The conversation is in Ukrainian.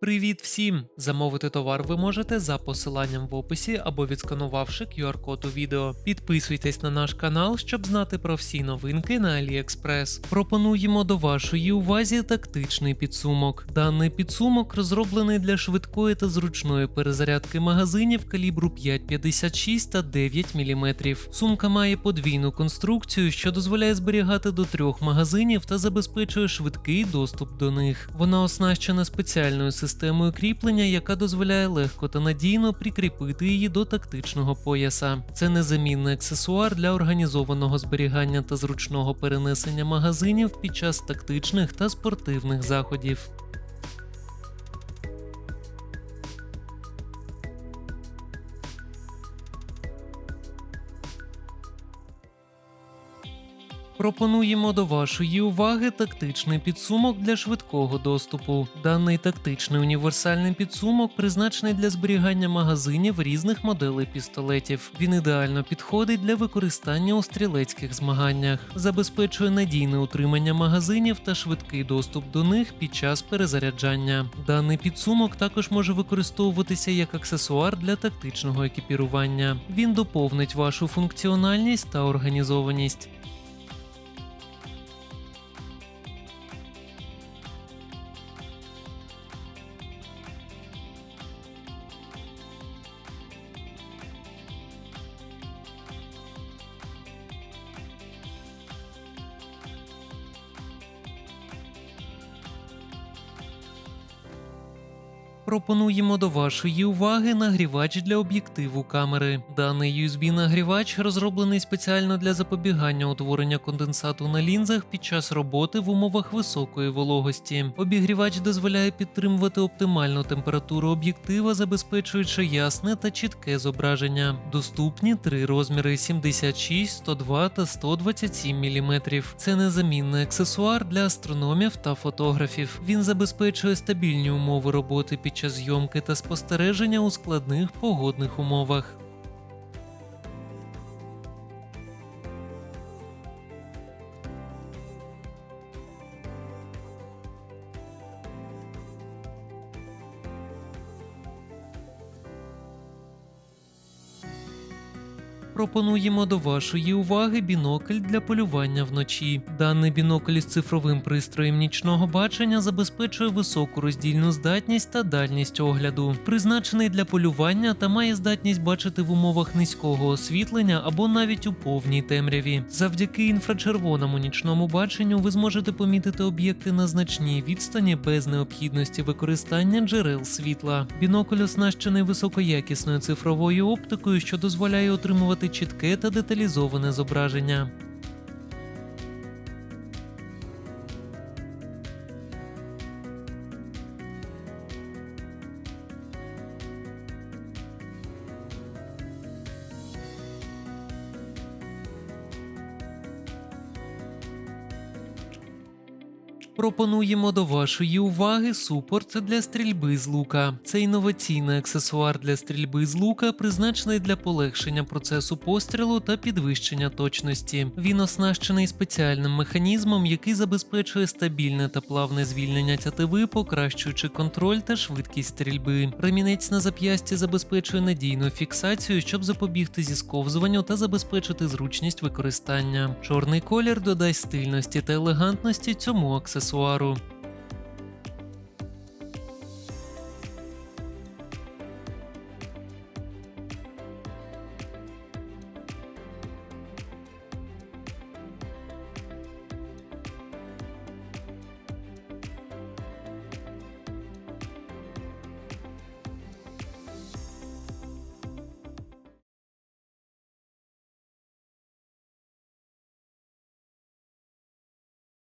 Привіт всім! Замовити товар ви можете за посиланням в описі або відсканувавши QR-код у відео. Підписуйтесь на наш канал, щоб знати про всі новинки на AliExpress. Пропонуємо до вашої увазі тактичний підсумок. Даний підсумок розроблений для швидкої та зручної перезарядки магазинів калібру 5,56 та 9 мм. Сумка має подвійну конструкцію, що дозволяє зберігати до трьох магазинів та забезпечує швидкий доступ до них. Вона оснащена спеціальною системою кріплення, яка дозволяє легко та надійно прикріпити її до тактичного пояса. Це незамінний аксесуар для організованого зберігання та зручного перенесення магазинів під час тактичних та спортивних заходів. Пропонуємо до вашої уваги тактичний підсумок для швидкого доступу. Даний тактичний універсальний підсумок призначений для зберігання магазинів різних моделей пістолетів. Він ідеально підходить для використання у стрілецьких змаганнях, забезпечує надійне утримання магазинів та швидкий доступ до них під час перезаряджання. Даний підсумок також може використовуватися як аксесуар для тактичного екіпірування. Він доповнить вашу функціональність та організованість. Пропонуємо до вашої уваги нагрівач для об'єктиву камери. Даний USB-нагрівач розроблений спеціально для запобігання утворення конденсату на лінзах під час роботи в умовах високої вологості. Обігрівач дозволяє підтримувати оптимальну температуру об'єктива, забезпечуючи ясне та чітке зображення. Доступні три розміри 76, 102 та 127 мм. Це незамінний аксесуар для астрономів та фотографів. Він забезпечує стабільні умови роботи під час зйомки та спостереження у складних погодних умовах. Пропонуємо до вашої уваги бінокль для полювання вночі. Даний бінокль із цифровим пристроєм нічного бачення забезпечує високу роздільну здатність та дальність огляду, призначений для полювання та має здатність бачити в умовах низького освітлення або навіть у повній темряві. Завдяки інфрачервоному нічному баченню ви зможете помітити об'єкти на значній відстані без необхідності використання джерел світла. Бінокль оснащений високоякісною цифровою оптикою, що дозволяє отримувати чітке та деталізоване зображення. Пропонуємо до вашої уваги супорт для стрільби з лука. Це інноваційний аксесуар для стрільби з лука, призначений для полегшення процесу пострілу та підвищення точності. Він оснащений спеціальним механізмом, який забезпечує стабільне та плавне звільнення тятиви, покращуючи контроль та швидкість стрільби. Ремінець на зап'ясті забезпечує надійну фіксацію, щоб запобігти зісковзуванню та забезпечити зручність використання. Чорний колір додасть стильності та елегантності цьому аксесуару.